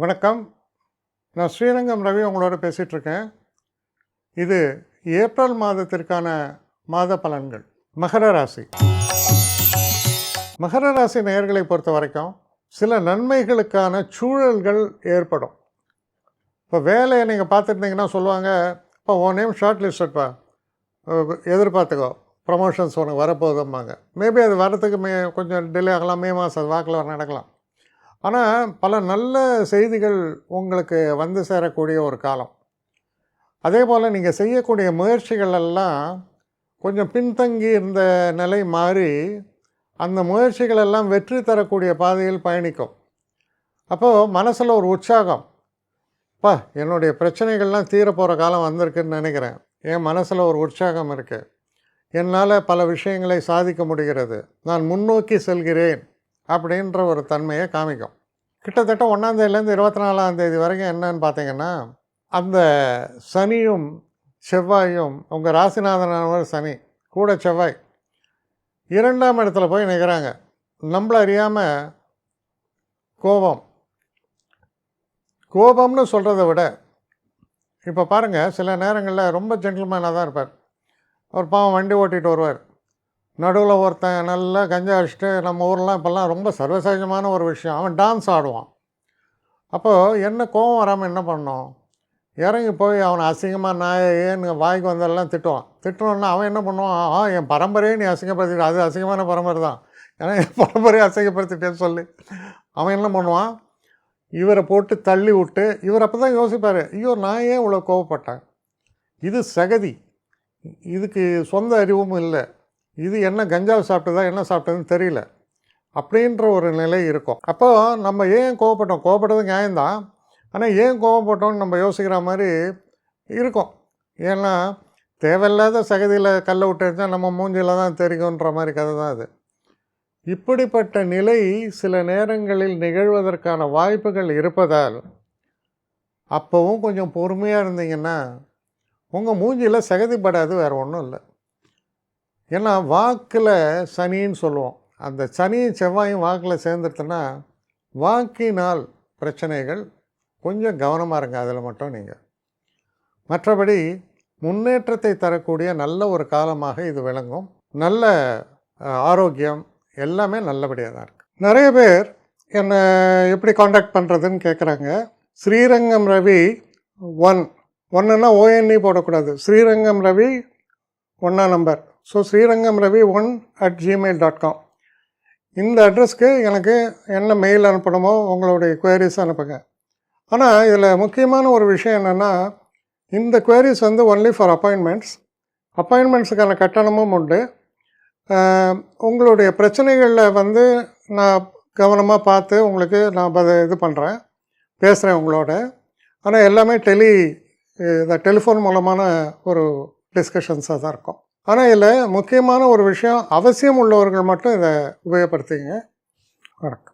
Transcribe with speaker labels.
Speaker 1: வணக்கம். நான் ஸ்ரீரங்கம் ரவி உங்களோட பேசிகிட்ருக்கேன். இது ஏப்ரல் மாதத்திற்கான மாத பலன்கள். மகர ராசி. மகர ராசி நேயர்களை பொறுத்த வரைக்கும் சில நன்மைகளுக்கான சூழல்கள் ஏற்படும். இப்போ வேலையை நீங்கள் பார்த்துருந்தீங்கன்னா சொல்லுவாங்க இப்போ உன் நேம் ஷார்ட் லிஸ்டட்ப்பா எதிர்பார்த்துக்கோ. ப்ரமோஷன்ஸ் உனக்கு வரப்போகுதும்பாங்க. மேபி அது வரத்துக்கு மே கொஞ்சம் டிலே ஆகலாம். மே மாதம் வாக்கில் நடக்கலாம். ஆனால் பல நல்ல செய்திகள் உங்களுக்கு வந்து சேரக்கூடிய ஒரு காலம். அதே போல் நீங்கள் செய்யக்கூடிய முயற்சிகள் எல்லாம் கொஞ்சம் பின்தங்கி இருந்த நிலை மாறி அந்த முயற்சிகள் எல்லாம் வெற்றி தரக்கூடிய பாதையில் பயணிக்கும். அப்போது மனசில் ஒரு உற்சாகம். பா என்னுடைய பிரச்சனைகள்லாம் தீரப்போகிற காலம் வந்திருக்குன்னு நினைக்கிறேன். என் மனசில் ஒரு உற்சாகம் இருக்குது என்னால் பல விஷயங்களை சாதிக்க முடிகிறது. நான் முன்னோக்கி செல்கிறேன். அப்படின்ற ஒரு தன்மையை காமிக்கும். கிட்டத்தட்ட ஒன்றாந்தேதியிலேருந்து இருபத்தி நாலாம் தேதி வரைக்கும் என்னன்னு பார்த்தீங்கன்னா அந்த சனியும் செவ்வாயும் உங்கள் ராசிநாதனானவர் சனி கூட செவ்வாய் இரண்டாம் இடத்துல போய் நிற்கிறாங்க நம்மளை அறியாமல் கோபம். கோபம்னு சொல்கிறத விட இப்போ பாருங்கள் சில நேரங்களில் ரொம்ப ஜென்டில்மேனாக தான் இருப்பார். அவர் பாவம் வண்டி ஓட்டிகிட்டு வருவார். நடுவில் ஒருத்தன் நல்லா கஞ்சா அடிச்சுட்டு நம்ம ஊர்லாம் இப்போல்லாம் ரொம்ப சர்வசகஜமான ஒரு விஷயம். அவன் டான்ஸ் ஆடுவான். அப்போது என்ன கோவம் வராமல் என்ன பண்ணோம் இறங்கி போய் அவனை அசிங்கமாக நான் ஏன்னு வாய்க்கு வந்தெல்லாம் திட்டுவான். திட்டணுன்னா அவன் என்ன பண்ணுவான்? ஆ என் பரம்பரையே நீ அசிங்கப்படுத்திட்டு. அது அசிங்கமான பரம்பரை தான். ஏன்னா என் பரம்பரையை அசிங்கப்படுத்திட்டேன்னு சொல்லி. அவன் என்ன பண்ணுவான்? இவரை போட்டு தள்ளி விட்டு இவர் அப்போ தான் யோசிப்பார் ஐயோ நான் ஏன் இவ்வளோ கோவப்பட்டேன்? இது சகதி. இதுக்கு சொந்த அறிவும் இல்லை. இது என்ன கஞ்சாவை சாப்பிட்டதா என்ன சாப்பிட்டதுன்னு தெரியல. அப்படின்ற ஒரு நிலை இருக்கும். அப்போ நம்ம ஏன் கோவப்பட்டோம்? கோவப்பட்டது நியாயம்தான். ஆனால் ஏன் கோவப்பட்டோம்னு நம்ம யோசிக்கிற மாதிரி இருக்கும். ஏன்னா தேவையில்லாத சகதியில் கல்லை விட்டுருச்சா நம்ம மூஞ்சியில் தான் தெரியுன்ற மாதிரி கதை தான் அது. இப்படிப்பட்ட நிலை சில நேரங்களில் நிகழ்வதற்கான வாய்ப்புகள் இருப்பதால் அப்போவும் கொஞ்சம் பொறுமையாக இருந்தீங்கன்னா உங்கள் மூஞ்சியில் சகதிப்படாது வேறு ஒன்றும் இல்லை. ஏன்னா வாக்கில் சனின்னு சொல்லுவோம். அந்த சனியும் செவ்வாயும் வாக்கில் சேர்ந்துருச்சுன்னா வாக்கினால் பிரச்சனைகள் கொஞ்சம் கவனமாக இருங்க. அதில் மட்டும் நீங்கள் மற்றபடி முன்னேற்றத்தை தரக்கூடிய நல்ல ஒரு காலமாக இது விளங்கும். நல்ல ஆரோக்கியம் எல்லாமே நல்லபடியாக தான் இருக்குது நிறைய பேர் என்னை எப்படி காண்டாக்ட் பண்ணுறதுன்னு கேட்குறாங்க ஸ்ரீரங்கம் ரவி ஒன் ஒன்றுன்னா ஓஎன்இ போடக்கூடாது. ஸ்ரீரங்கம் ரவி ஒன்றா number so Srirangam Ravi one at Gmail dot com இந்த அட்ரஸ்க்கு எனக்கு என்ன மெயில் அனுப்பணுமோ உங்களுடைய குவரிஸ் அனுப்புங்க. ஆனால் இதில் முக்கியமான ஒரு விஷயம் என்னென்னா இந்த குவரிஸ் வந்து ஒன்லி ஃபார் அப்பாயின்மெண்ட்ஸ் அப்பாயின்மெண்ட்ஸுக்கான கட்டணமும் உண்டு. உங்களுடைய பிரச்சனைகளில் வந்து நான் கவனமாக பார்த்து உங்களுக்கு நான் பத இது பண்ணுறேன் பேசுகிறேன் உங்களோட. ஆனால் எல்லாமே டெலி இந்த டெலிஃபோன் மூலமான ஒரு டிஸ்கஷன்ஸாக தான் இருக்கும். ஆனால் இதில் முக்கியமான ஒரு விஷயம் அவசியம் உள்ளவர்கள் மட்டும் இதை உபயோகப்படுத்திங்க வணக்கம்.